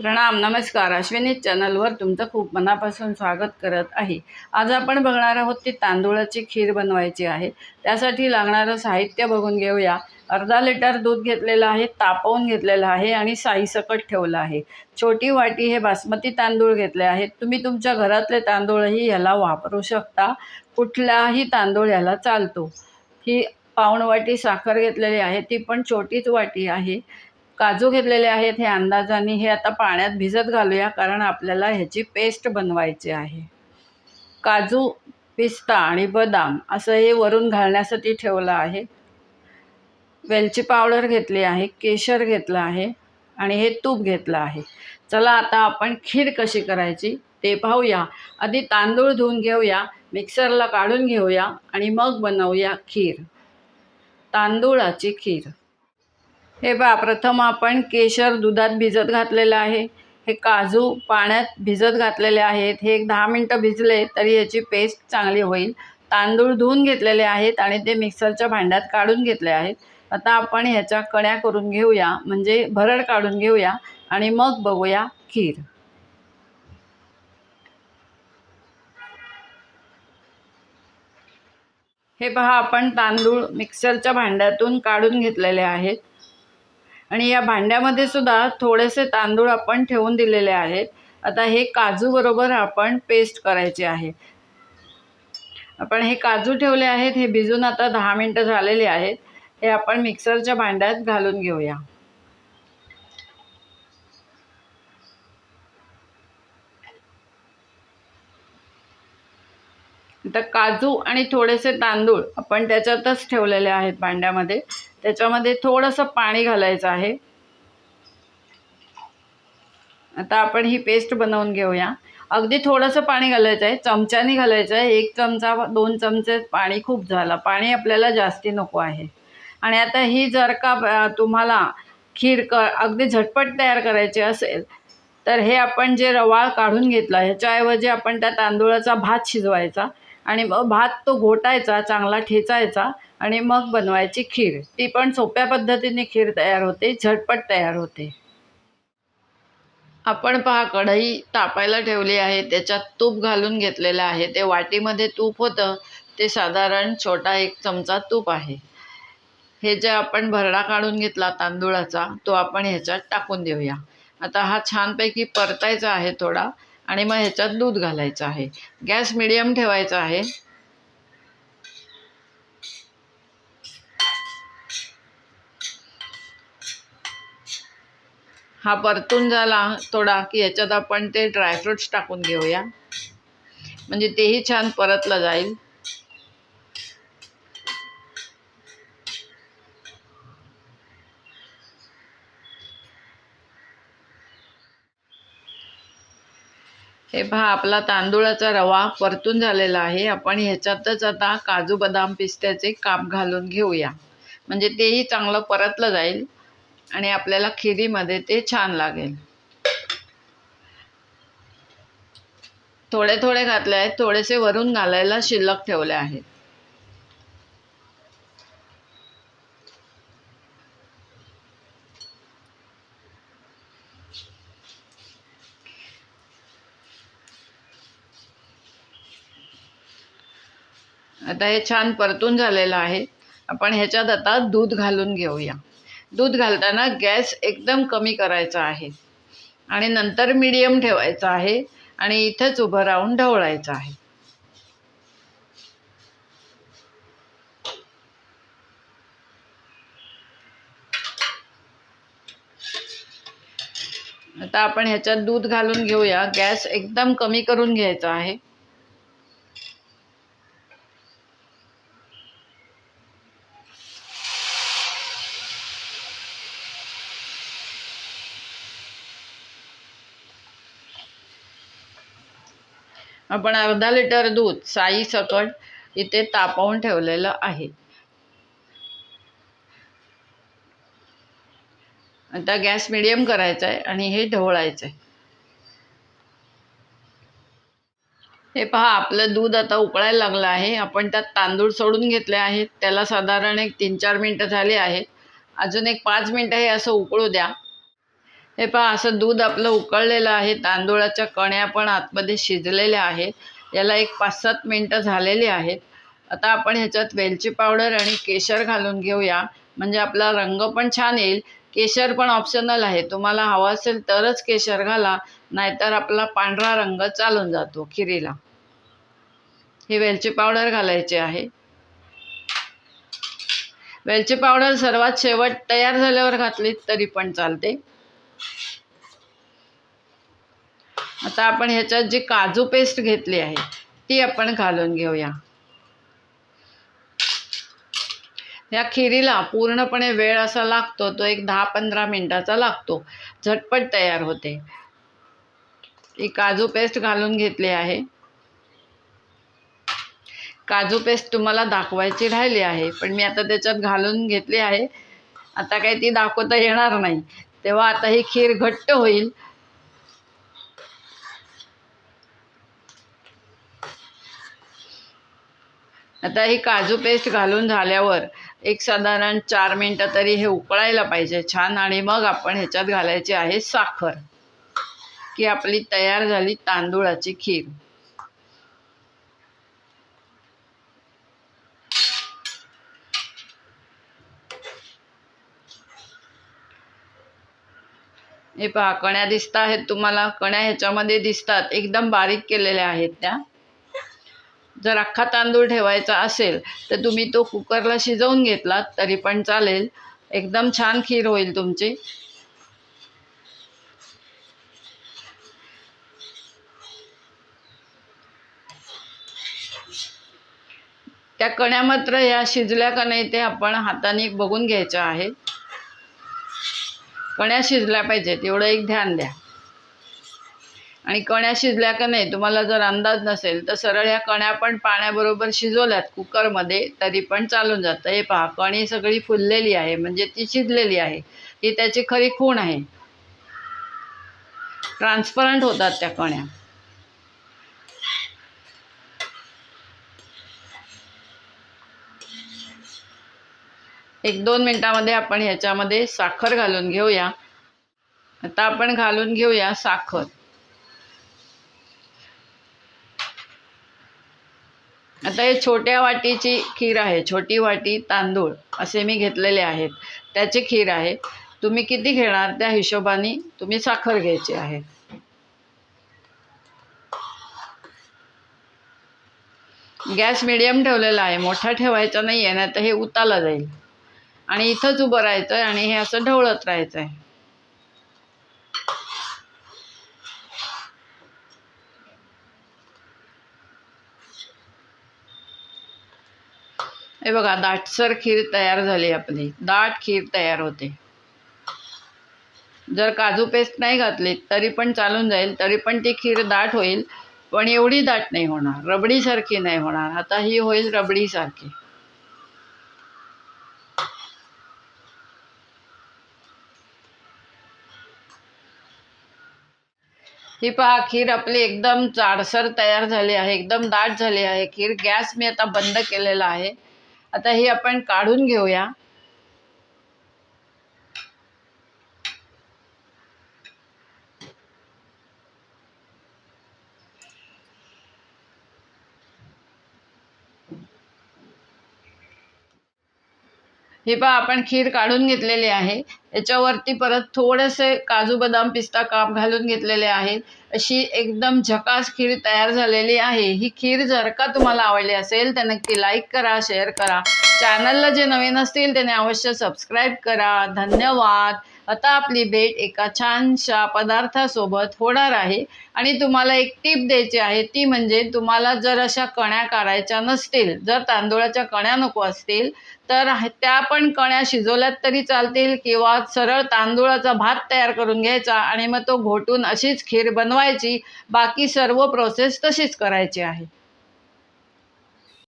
प्रणाम नमस्कार. अश्विनी चॅनलवर तुमचं खूप मनापासून स्वागत करत आहे. आज आपण बघणार आहोत ती तांदूळाची खीर बनवायची आहे. त्यासाठी लागणारं साहित्य बघून घेऊया. अर्धा लिटर दूध घेतलेलं आहे तापवून घेतलेलं आहे आणि साईसकट ठेवलं आहे. छोटी वाटी हे बासमती तांदूळ घेतले आहेत. तुम्ही तुमच्या घरातले तांदूळही ह्याला वापरू शकता. कुठलाही तांदूळ ह्याला चालतो. ही पाऊण वाटी साखर घेतलेली आहे. ती पण छोटीच वाटी आहे. काजू घेतलेले आहेत हे अंदाजाने हे आता पाण्यात भिजत घालूया कारण आपल्याला ह्याची पेस्ट बनवायची आहे. काजू पिस्ता आणि बदाम असं हे वरून घालण्यासाठी ठेवलं आहे. वेलची पावडर घेतली आहे केशर घेतलं आहे आणि हे तूप घेतलं आहे. चला आता आपण खीर कशी करायची ते पाहूया. आधी तांदूळ धुवून घेऊया मिक्सरला काढून घेऊया आणि मग बनवूया खीर. तांदूळाची खीर. हे पहा प्रथम आपण केशर दुधात भिजत घातलेलं आहे. हे काजू पाण्यात भिजत घातलेले आहेत. हे एक दहा मिनटं भिजले तरी याची पेस्ट चांगली होईल. तांदूळ धुवून घेतलेले आहेत आणि ते मिक्सरच्या भांड्यात काढून घेतले आहेत. आता आपण ह्याच्या कण्या करून घेऊया. म्हणजे भरड काढून घेऊया आणि मग बघूया खीर. हे पहा आपण तांदूळ मिक्सरच्या भांड्यातून काढून घेतलेले आहेत. आणि या भांड्यामध्ये सुद्धा थोडेसे तांदूळ आपण ठेवून दिलेले आहेत. आता हे काजू बरोबर आपण पेस्ट करायचे आहे. आपण हे काजू ठेवले आहेत हे भिजून आता दहा मिनटं झालेले आहेत. हे आपण मिक्सरच्या भांड्यात घालून घेऊया. आता काजू आणि थोडेसे तांदूळ आपण त्याच्यातच ठेवलेले आहेत भांड्यामध्ये. त्याच्यामध्ये थोडंसं पाणी घालायचं आहे. आता आपण ही पेस्ट बनवून घेऊया. अगदी थोडंसं पाणी घालायचं आहे. चमच्याने घालायचं आहे. एक चमचा दोन चमचे पाणी खूप झालं. पाणी आपल्याला जास्ती नको आहे. आणि आता ही जर का तुम्हाला खीर क अगदी झटपट तयार करायची असेल तर हे आपण जे रवाळ काढून घेतला ह्याच्याऐवजी आपण त्या तांदूळाचा भात शिजवायचा. आणि मग भात तो घोटायचा चांगला ठेचायचा आणि मग बनवायची खीर. ती पण सोप्या पद्धतीने खीर तयार होते झटपट तयार होते. आपण पहा कढई तापायला ठेवली आहे त्याच्यात तूप घालून घेतलेलं आहे. ते वाटीमध्ये तूप होतं ते साधारण छोटा एक चमचा तूप आहे. हे जे आपण भरडा काढून घेतला तांदूळाचा तो आपण ह्याच्यात टाकून देऊया. आता हा छानपैकी परतायचा आहे थोडा. आणि मग ह्याच्यात दूध घालायचं आहे. गॅस मिडियम ठेवायचा आहे. हा परतून झाला थोडा की ह्याच्यात आपण ते ड्रायफ्रुट्स टाकून घेऊया. म्हणजे तेही छान परतलं जाईल. हे पहा आपला तांदूळाचा रवा परतून झालेला आहे. आपण ह्याच्यातच आता काजू बदाम पिस्त्याचे काप घालून घेऊया. म्हणजे तेही चांगलं परतलं जाईल आणि आपल्याला खिरीमध्ये ते छान लागेल. थोडे थोडे घातले आहेत थोडेसे वरून घालायला शिल्लक ठेवले आहेत. आता हे छान परतून झालेलं आहे. आपण ह्याच्यात आता दूध घालून घेऊया. दूध घालताना गॅस एकदम कमी करायचा आहे. आणि नंतर मीडियम ठेवायचा आहे आणि इथंच उभं राहून ढवळायचं आहे. आता आपण ह्याच्यात दूध घालून घेऊया. गॅस एकदम कमी करून घ्यायचा आहे. आपण अर्धा लिटर दूध साई सकट इथे तापवून ठेवलेलं आहे. आता गॅस मिडियम करायचा आहे आणि हे ढवळायचं आहे. हे पहा आपलं दूध आता उकळायला लागलं आहे. आपण त्यात तांदूळ सोडून घेतले आहेत. त्याला साधारण एक तीन चार मिनटं झाली आहेत. अजून एक पाच मिनटं हे असं उकळू द्या. हे पहा असं दूध आपलं उकळलेलं आहे तांदूळाच्या कण्या पण आतमध्ये शिजलेल्या आहेत. याला एक पाच सात मिनटं झालेली आहेत. आता आपण ह्याच्यात वेलची पावडर आणि केशर घालून घेऊया. म्हणजे आपला रंग पण छान येईल. केशर पण ऑप्शनल आहे. तुम्हाला हवा असेल तरच केशर घाला. नाहीतर आपला पांढरा रंग चालून जातो खिरीला. ही वेलची पावडर घालायची आहे. वेलची पावडर सर्वात शेवट तयार झाल्यावर घातली तरी पण चालते. आता आपण ह्याच्यात जी काजू पेस्ट घेतली आहे ती आपण घालून घेऊया. या खिरीला पूर्णपणे वेळ असा लागतो तो एक दहा पंधरा मिनटाचा लागतो. झटपट तयार होते. ही काजू पेस्ट घालून घेतली आहे. काजू पेस्ट तुम्हाला दाखवायची राहिली आहे पण मी आता त्याच्यात घालून घेतली आहे. आता काही ती दाखवता येणार नाही. तेव्हा आता ही खीर घट्ट होईल. आता ही काजू पेस्ट घालून झाल्यावर एक साधारण चार मिनटं तरी हे उकळायला पाहिजे छान. आणि मग आपण ह्याच्यात घालायची आहे साखर की आपली तयार झाली तांदूळाची खीर. हे पहा कण्या दिसत आहेत तुम्हाला. कण्या ह्याच्यामध्ये दिसतात. एकदम बारीक केलेल्या आहेत त्या. जर अख्खा तांदूळ ठेवायचा असेल तर तुम्ही तो कुकरला शिजवून घेतलात तरी पण चालेल. एकदम छान खीर होईल तुमची. त्या कण्या मात्र ह्या शिजल्या का नाही ते आपण हाताने बघून घ्यायच्या आहेत कण्या शिजल्या पाहिजेत एवढं एक ध्यान द्या. आणि कण्या शिजल्या का नाही तुम्हाला जर अंदाज नसेल तर सरळ ह्या कण्या पण पाण्याबरोबर शिजवल्यात कुकरमध्ये तरी पण चालून जातं. हे पहा कणी सगळी फुललेली आहे म्हणजे ती शिजलेली आहे. ही त्याची खरी खूण आहे. ट्रान्सपरंट होतात त्या कण्या. एक दोन मिनटामध्ये आपण ह्याच्यामध्ये साखर घालून घेऊया. आता आपण घालून घेऊया साखर. आता हे छोट्या वाटीची खीर आहे छोटी वाटी तांदूळ असे मी घेतलेले आहेत. त्याची खीर आहे. तुम्ही किती घेणार त्या हिशोबाने तुम्ही साखर घ्यायची आहे. गॅस मिडियम ठेवलेला आहे. मोठा ठेवायचा नाही आहे नाही तर हे उताला जाईल. आणि इथंच उभं राहायचं आहे आणि हे असं ढवळत राहायचं आहे हे बघा दाटसर खीर तयार झाली आपली. दाट खीर तयार होते. जर काजू पेस्ट नाही घातली तरी पण चालून जाईल तरी पण ती खीर दाट होईल पण एवढी दाट नाही होणार. रबडीसारखी नाही होणार. आता ही होईल रबडीसारखी. ही पहा खीर आपली एकदम जाडसर तयार झाली आहे एकदम दाट झाली आहे. खीर गॅस मी आता बंद केलेला आहे. आता हे आपण काढून घेऊया. हे पहा आपण खीर काढून घेतलेली आहे. याच्यावरती परत थोडेसे काजू बदाम पिस्ता काप घालून घेतलेले आहेत. अशी एकदम झकास खीर तयार झालेली आहे. ही खीर जर का तुम्हाला आवडली असेल तर नक्की लाईक करा शेअर करा. चॅनलला जे नवीन असतील त्याने अवश्य सबस्क्राईब करा. धन्यवाद. आता आपली भेट एका छानशा पदार्थासोबत होणार आहे. आणि तुम्हाला एक टीप द्यायची आहे ती म्हणजे तुम्हाला जर अशा कण्या काढायच्या नसतील जर तांदूळाच्या कण्या नको असतील तर त्या पण कण्या शिजवल्यात तरी चालतील किंवा सरळ तांदूळाचा भात तयार करून घ्यायचा आणि मग तो घोटून अशीच खीर बनवायची. बाकी सर्व प्रोसेस तशीच करायची आहे.